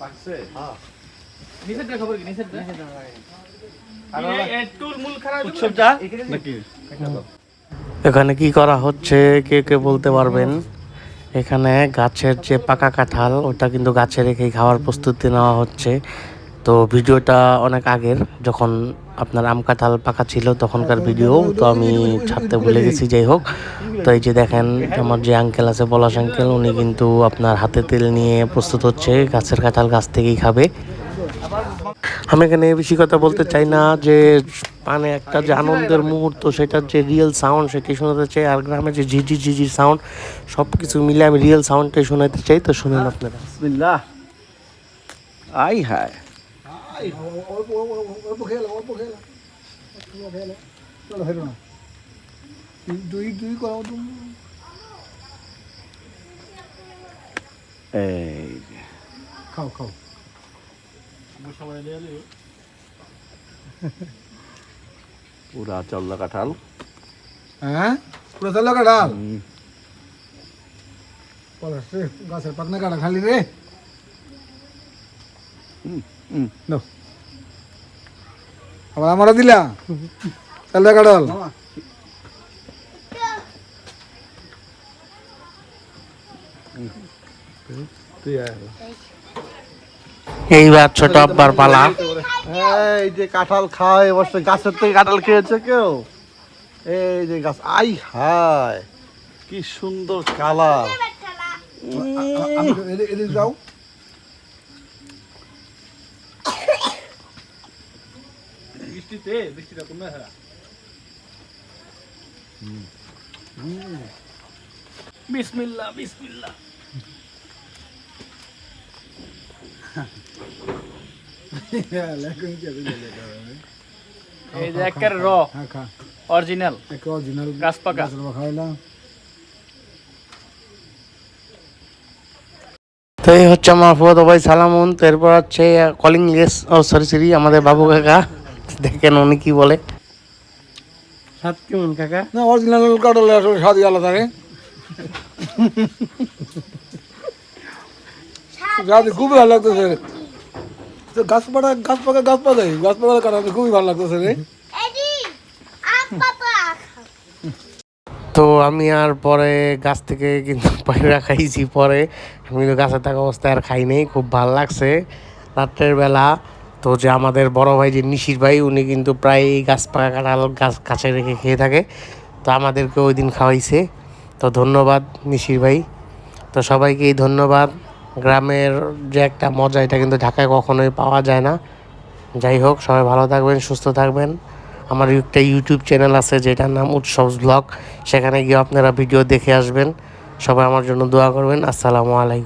পাকছে খবর কি? নাকি? এখানে কি করা হচ্ছে? কে কে বলতে পারবেন? এখানে গাছের যে পাকা কাঁঠাল ওটা কিন্তু গাছে রেখে খাওয়ার প্রস্তুতি নেওয়া হচ্ছে। তো ভিডিওটা অনেক আগের, যখন আপনার আম কাঁঠাল পাকা ছিল তখনকার ভিডিও, তো আমি ছাড়তে ভুলে গেছি, যাই হোক। তো এই যে দেখেন, আমার যে আঙ্কেল আছে, পলাশ আঙ্কেল উনি কিন্তু আপনার হাতে তেল নিয়ে প্রস্তুত হচ্ছে, গাছের কাঁঠাল গাছ থেকেই খাবে। আমি এখানে বেশি কথা বলতে চাই না, যে মানে একটা যে আনন্দের মুহূর্ত, সেটার যে রিয়েল সাউন্ড সেটি শোনাতে চাই, আর গ্রামে যে ঝিঝি ঝিঝি সাউন্ড সব কিছু মিলে আমি রিয়েল সাউন্ডটাই শোনাতে চাই, তো শুনুন আপনারা। আই হায়। অল্প খেলা অল্প খেলা খেলা চলো হেরো না দুই দুই করা তুমি এই যে, খাও খাও পুরা চল্লা কাঁঠাল হ্যাঁ পুরো চাল কাটাল পলাশ রে গাছের পাতনা কাটা খালি রে হুম। নাও আবার আমারও দিলা? চাল কাটাল এইবার ছোট আব্বার পালা। এই যে কাঁঠাল খায় এবছর গাছের থেকে কাঁঠাল খেয়েছে কেউ? এই যে গাছ আই হায় কি সুন্দর কালার। যাও। বৃষ্টিতে বৃষ্টিটা কমে হারা বিসমিল্লাহ বিসমিল্লাহ। এই যে একের র। খা অরিজিনাল। এক অরিজিনাল গাছ পাকা। খাইলাম তো এই হচ্ছে আমার ফুয়াতো ভাই সালামুন। তো এরপর হচ্ছে কলিং লেস ও সরি সরি আমাদের বাবু কাকা। দেখেন উনি কি বলে? সাত কেমন কাকা? না অরিজিনাল কাটালে আসলে স্বাদই আলাদা রে। স্বাদ খুবই ভালো লাগতেছে রে। তো গাছ পাতা গাছ পাকা গাছ পাতা গাছ পাতা কাটাতে খুবই ভালো লাগতেছে রে. তো আমি আর পরে গাছ থেকে কিন্তু পায়রা খাইছি পরে। আমি তো গাছে থাকা অবস্থায় আর খাই নাই খুব ভালো লাগছে। রাত্রের বেলা তো যে আমাদের বড় ভাই যে নিশির ভাই, উনি কিন্তু প্রায় গাছ পাকা কাঁঠাল গাছ কাছে রেখে খেয়ে থাকে। তো আমাদেরকে ওই দিন খাওয়াইছে। তো ধন্যবাদ নিশির ভাই। তো সবাইকেই ধন্যবাদ। গ্রামের যে একটা মজা, এটা কিন্তু ঢাকায় কখনোই পাওয়া যায় না। যাই হোক, সবাই ভালো থাকবেন, সুস্থ থাকবেন। আমার একটা ইউটিউব চ্যানেল আছে, যেটার নাম উৎসব ব্লগ। সেখানে গিয়ে আপনারা ভিডিও দেখে আসবেন। সবাই আমার জন্য দোয়া করবেন। আসসালামু আলাইকুম।